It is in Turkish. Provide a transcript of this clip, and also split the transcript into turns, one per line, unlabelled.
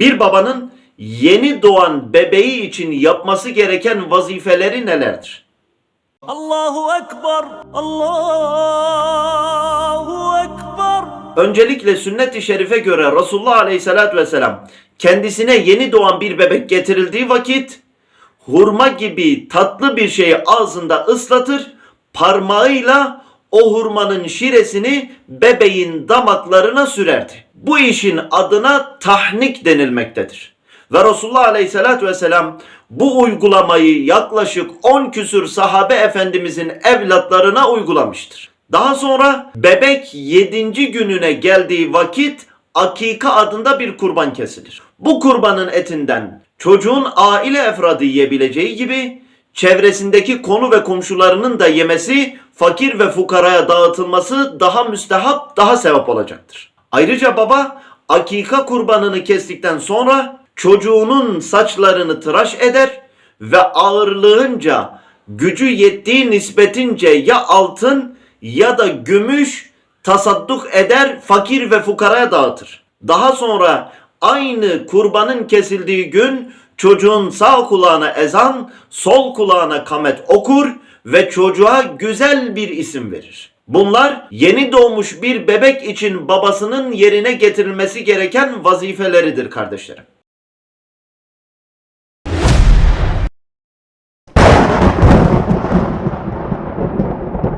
Bir babanın yeni doğan bebeği için yapması gereken vazifeleri nelerdir?
Allahu Ekber, Allahu Ekber.
Öncelikle sünnet-i şerife göre Resulullah Aleyhisselatü Vesselam kendisine yeni doğan bir bebek getirildiği vakit hurma gibi tatlı bir şeyi ağzında ıslatır, parmağıyla o hurmanın şiresini bebeğin damaklarına sürerdi. Bu işin adına tahnik denilmektedir. Ve Resulullah Aleyhisselatü Vesselam bu uygulamayı yaklaşık 10 küsür sahabe efendimizin evlatlarına uygulamıştır. Daha sonra bebek 7. gününe geldiği vakit akika adında bir kurban kesilir. Bu kurbanın etinden çocuğun aile efradı yiyebileceği gibi çevresindeki konu ve komşularının da yemesi fakir ve fukaraya dağıtılması daha müstehap, daha sevap olacaktır. Ayrıca baba akika kurbanını kestikten sonra çocuğunun saçlarını tıraş eder ve ağırlığınca gücü yettiği nispetince ya altın ya da gümüş tasadduk eder fakir ve fukaraya dağıtır. Daha sonra aynı kurbanın kesildiği gün çocuğun sağ kulağına ezan, sol kulağına kamet okur ve çocuğa güzel bir isim verir. Bunlar yeni doğmuş bir bebek için babasının yerine getirilmesi gereken vazifeleridir kardeşlerim.